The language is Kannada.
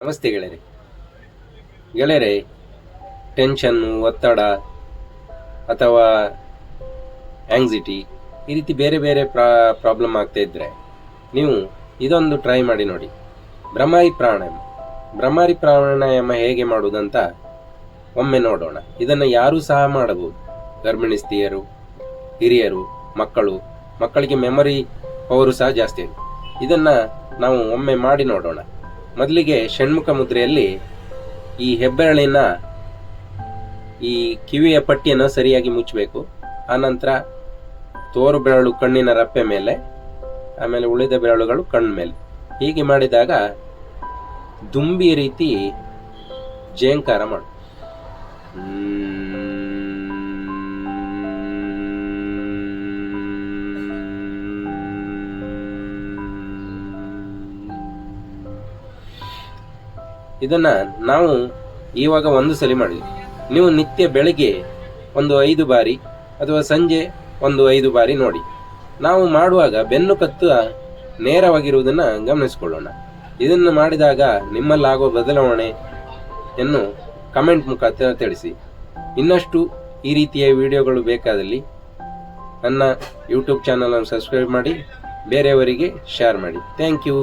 ನಮಸ್ತೆ ಗೆಳೆಯರೆ ಗೆಳೆಯರೆ ಟೆನ್ಷನ್ನು ಒತ್ತಡ ಅಥವಾ ಆಂಗ್ಸಿಟಿ ಈ ರೀತಿ ಬೇರೆ ಬೇರೆ ಪ್ರಾ ಪ್ರಾಬ್ಲಮ್ ಆಗ್ತಾ ಇದ್ದರೆ ನೀವು ಇದೊಂದು ಟ್ರೈ ಮಾಡಿ ನೋಡಿ. ಭ್ರಮಾರಿ ಪ್ರಾಣಾಯಾಮ. ಭ್ರಮಾರಿ ಪ್ರಾಣಾಯಾಮ ಹೇಗೆ ಮಾಡುವುದಂತ ಒಮ್ಮೆ ನೋಡೋಣ. ಇದನ್ನು ಯಾರೂ ಸಹ ಮಾಡಬಹುದು. ಗರ್ಭಿಣಿ ಸ್ತ್ರೀಯರು ಹಿರಿಯರು, ಮಕ್ಕಳು, ಮಕ್ಕಳಿಗೆ ಮೆಮೊರಿ ಪವರು ಸಹ ಜಾಸ್ತಿ ಇದೆ ಇದನ್ನು ನಾವು ಒಮ್ಮೆ ಮಾಡಿ ನೋಡೋಣ. ಮೊದಲಿಗೆ ಷಣ್ಮುಖ ಮುದ್ರೆಯಲ್ಲಿ ಈ ಹೆಬ್ಬೆರಳಿನ ಈ ಕಿವಿಯ ಪಟ್ಟಿಯನ್ನು ಸರಿಯಾಗಿ ಮುಚ್ಚಬೇಕು. ಆನಂತರ ತೋರು ಬೆರಳು ಕಣ್ಣಿನ ರಪ್ಪೆ ಮೇಲೆ, ಆಮೇಲೆ ಉಳಿದ ಬೆರಳುಗಳು ಕಣ್ಣು ಮೇಲೆ. ಹೀಗೆ ಮಾಡಿದಾಗ ದುಂಬಿ ರೀತಿ ಜೇಂಕಾರ ಮಾಡು. ಇದನ್ನ ನಾವು ಇವಾಗ ಒಂದು ಸಲ ಮಾಡಿದ್ವಿ. ನೀವು ನಿತ್ಯ ಬೆಳಗ್ಗೆ ಒಂದು ಐದು ಬಾರಿ ಅಥವಾ ಸಂಜೆ ಒಂದು ಐದು ಬಾರಿ ನೋಡಿ. ನಾವು ಮಾಡುವಾಗ ಬೆನ್ನು ಕತ್ತು ನೇರವಾಗಿರುವುದನ್ನು ಗಮನಿಸಿಕೊಳ್ಳೋಣ. ಇದನ್ನು ಮಾಡಿದಾಗ ನಿಮ್ಮಲ್ಲಾಗುವ ಬದಲಾವಣೆಯನ್ನು ಕಮೆಂಟ್ ಮುಖಾಂತರ ತಿಳಿಸಿ. ಇನ್ನಷ್ಟು ಈ ರೀತಿಯ ವಿಡಿಯೋಗಳು ಬೇಕಾದಲ್ಲಿ ನನ್ನ ಯೂಟ್ಯೂಬ್ ಚಾನಲನ್ನು ಸಬ್ಸ್ಕ್ರೈಬ್ ಮಾಡಿ, ಬೇರೆಯವರಿಗೆ ಶೇರ್ ಮಾಡಿ. Thank you.